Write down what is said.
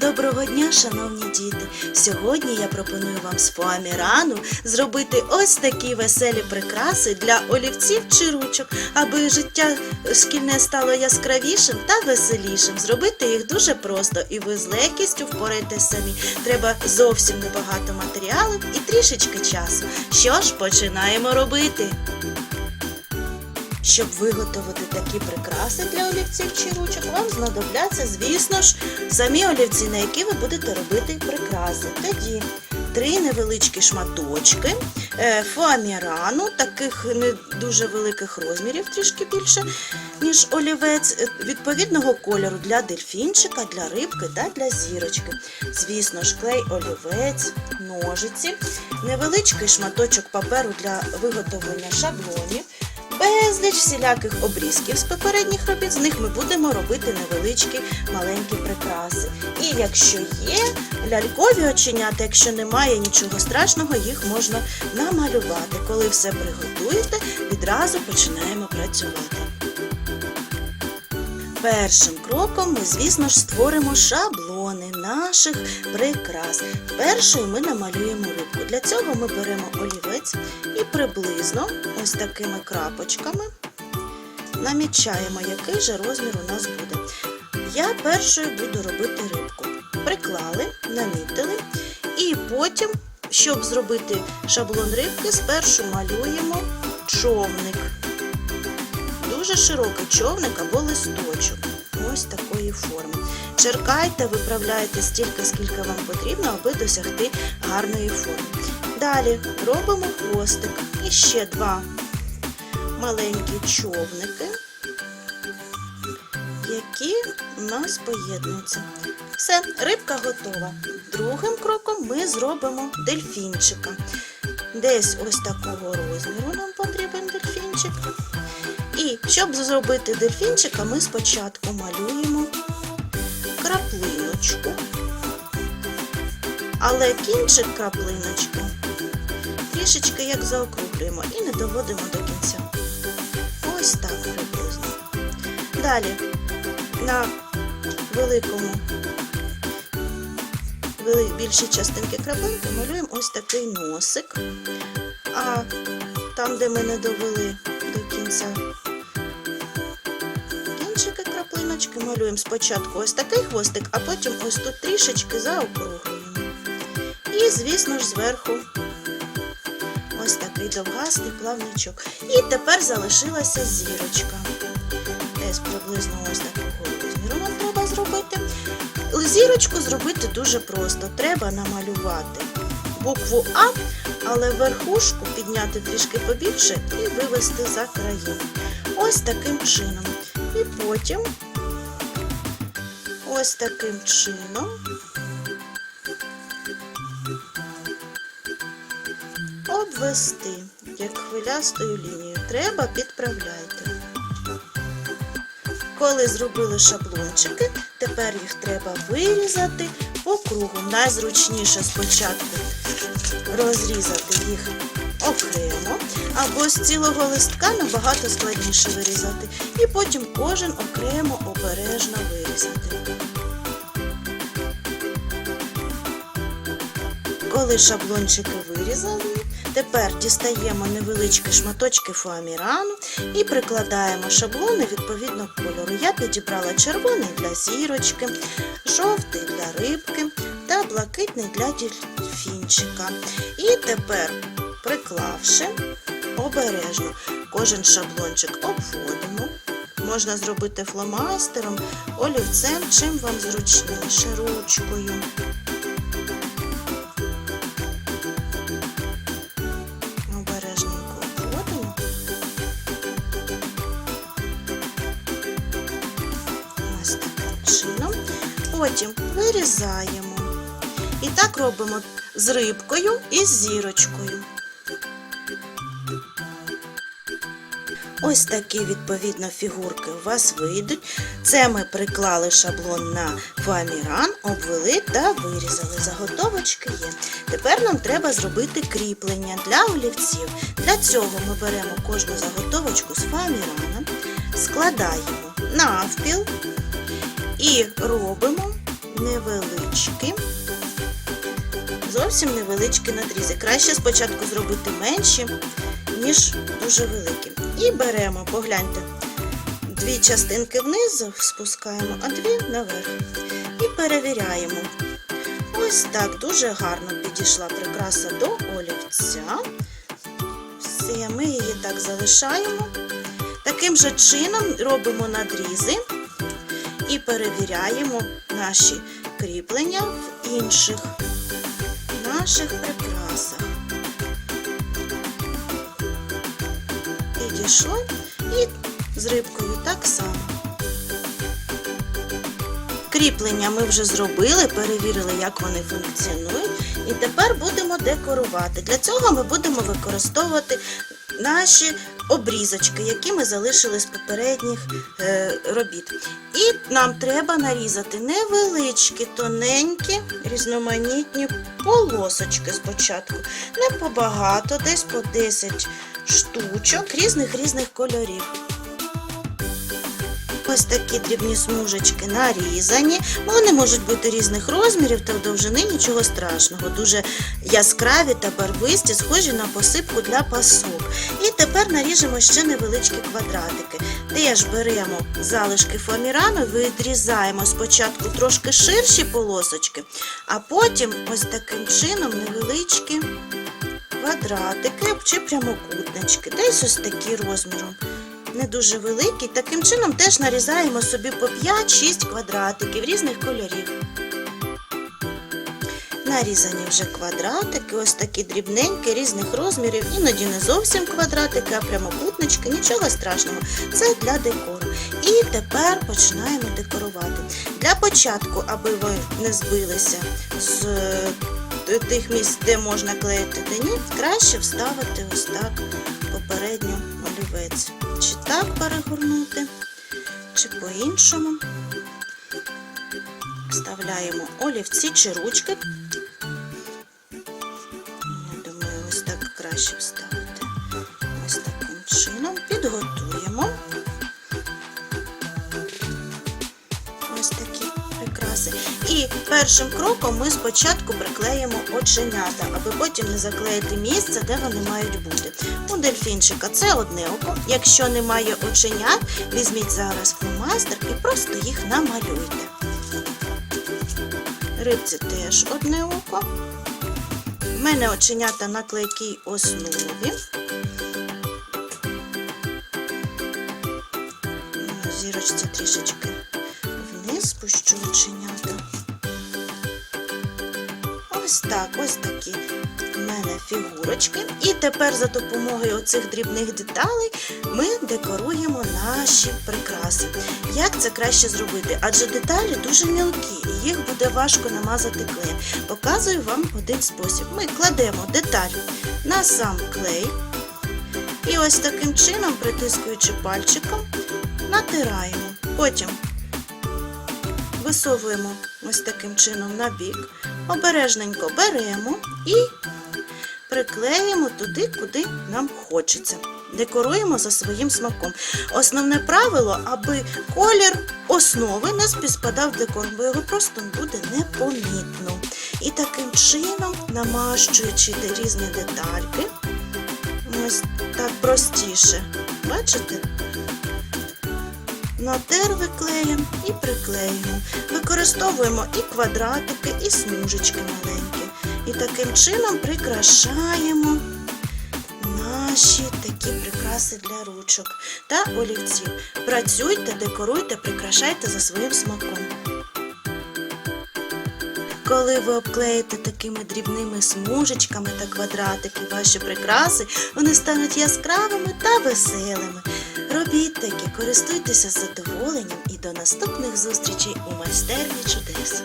Доброго дня, шановні діти! Сьогодні я пропоную вам з фоамірану зробити ось такі веселі прикраси для олівців чи ручок, аби життя шкільне стало яскравішим та веселішим. Зробити їх дуже просто і ви з легкістю впораєтесь самі. Треба зовсім небагато матеріалів і трішечки часу. Що ж, починаємо робити. Щоб виготовити такі прикраси для олівців чи ручок, вам знадобляться, звісно ж, самі олівці, на які ви будете робити прикраси. Тоді три невеличкі шматочки е, фоамірану, таких не дуже великих розмірів, трішки більше, ніж олівець, е, відповідного кольору для дельфінчика, для рибки та для зірочки. Звісно ж, клей олівець, ножиці, невеличкий шматочок паперу для виготовлення шаблонів. Безліч всіляких обрізків з попередніх робіт, з них ми будемо робити невеличкі маленькі прикраси. І якщо є лялькові оченята, якщо немає нічого страшного, їх можна намалювати. Коли все приготуєте, відразу починаємо працювати. Першим кроком ми, звісно ж, створимо шаблони наших прикрас. Першою ми намалюємо рибку. Для цього ми беремо олівець приблизно ось такими крапочками намічаємо, який же розмір у нас буде. Я першою буду робити рибку. Приклали, намітили, і потім, щоб зробити шаблон рибки, спершу малюємо човник дуже широкий човник або листочок. Ось такої форми. Черкайте, виправляйте стільки, скільки вам потрібно, аби досягти гарної форми. Далі робимо хвостик. І ще два маленькі човники, які у нас поєднуються. Все, рибка готова. Другим кроком ми зробимо дельфінчика. Десь ось такого розміру нам потрібен дельфінчик. І щоб зробити дельфінчика, ми спочатку малюємо краплиночку, але кінчик краплиночки трішечки як заокруглюємо і не доводимо до кінця. Ось так приблизно. Далі на великому більшій частинки краплинки малюємо ось такий носик, а там, де ми не довели до кінця кінчики краплиночки малюємо спочатку ось такий хвостик, а потім ось тут трішечки заокруглюємо. І, звісно ж, зверху такий довгастий плавничок. І тепер залишилася зірочка. Десь приблизно ось такого розміру нам треба зробити. Зірочку зробити дуже просто. Треба намалювати букву А, але верхушку підняти трішки побільше і вивести за краї. Ось таким чином. І потім ось таким чином обвести, як хвилястою лінією. Треба підправляйте. Коли зробили шаблончики, тепер їх треба вирізати по кругу. Найзручніше спочатку розрізати їх окремо, або з цілого листка набагато складніше вирізати. І потім кожен окремо обережно вирізати. Коли шаблончики вирізали, тепер дістаємо невеличкі шматочки фоамірану і прикладаємо шаблони відповідно кольору. Я підібрала червоний для зірочки, жовтий для рибки та блакитний для дельфінчика. І тепер, приклавши обережно, кожен шаблончик обводимо. Можна зробити фломастером, олівцем, чим вам зручніше, ручкою. Чином. Потім вирізаємо. І так робимо з рибкою і з зірочкою. Ось такі, відповідно, фігурки у вас вийдуть. Це ми приклали шаблон на фоаміран, обвели та вирізали. Заготовочки є. Тепер нам треба зробити кріплення для олівців. Для цього ми беремо кожну заготовочку з фоамірана, складаємо навпіл і робимо невеличкі, зовсім невеличкі надрізи. Краще спочатку зробити менші, ніж дуже великі. І беремо, погляньте, дві частинки вниз спускаємо, а дві наверх. І перевіряємо. Ось так дуже гарно підійшла прикраса до олівця. Все, ми її так залишаємо. Таким же чином робимо надрізи і перевіряємо наші кріплення в інших наших прикрасах. Підійшло і з рибкою так само. Кріплення ми вже зробили, перевірили, як вони функціонують. І тепер будемо декорувати. Для цього ми будемо використовувати наші обрізочки, які ми залишили з попередніх е, робіт. І нам треба нарізати невеличкі, тоненькі, різноманітні полосочки спочатку. Не побагато, десь по 10 штучок різних різних кольорів. Ось такі дрібні смужечки нарізані. Вони можуть бути різних розмірів та довжини, нічого страшного. Дуже яскраві та барвисті, схожі на посипку для пасок. І тепер наріжемо ще невеличкі квадратики. Теж беремо залишки фоамірами, відрізаємо спочатку трошки ширші полосочки, а потім ось таким чином невеличкі квадратики чи прямокутнички. Десь ось такі розміром не дуже великий. Таким чином теж нарізаємо собі по 5-6 квадратиків різних кольорів. Нарізані вже квадратики, ось такі дрібненькі, різних розмірів, іноді не зовсім квадратики, а прямокутнички, нічого страшного. Це для декору. І тепер починаємо декорувати. Для початку, аби ви не збилися з е, тих місць, де можна клеїти дені, краще вставити ось так попередньо олівець. Чи так перегорнути, чи по-іншому. Вставляємо олівці чи ручки. Я думаю, ось так краще вставити. Ось таким чином. І першим кроком ми спочатку приклеїмо оченята, аби потім не заклеїти місце, де вони мають бути. У дельфінчика це одне око. Якщо немає оченят, візьміть зараз фломастер і просто їх намалюйте. Рибці теж одне око. У мене оченята на клейкій основі. Зірочці трішечки вниз спущу оченята. Ось так, ось такі в мене фігурочки. І тепер за допомогою оцих дрібних деталей ми декоруємо наші прикраси. Як це краще зробити? Адже деталі дуже мілкі, і їх буде важко намазати клеєм. Показую вам один спосіб. Ми кладемо деталь на сам клей. І ось таким чином, притискуючи пальчиком, натираємо. Потім висовуємо ось таким чином на бік, обережненько беремо і приклеїмо туди, куди нам хочеться. Декоруємо за своїм смаком. Основне правило, аби колір основи не співпадав декор, бо його просто буде непомітно. І таким чином, намащуючи різні детальки, ось так простіше. Бачите? Натерли клеєм і приклеюємо. Використовуємо і квадратики, і смужечки маленькі. І таким чином прикрашаємо наші такі прикраси для ручок та олівців. Працюйте, декоруйте, прикрашайте за своїм смаком. Коли ви обклеїте такими дрібними смужечками та квадратики ваші прикраси, вони стануть яскравими та веселими. Робіть такі, користуйтеся задоволенням і до наступних зустрічей у майстерні чудес.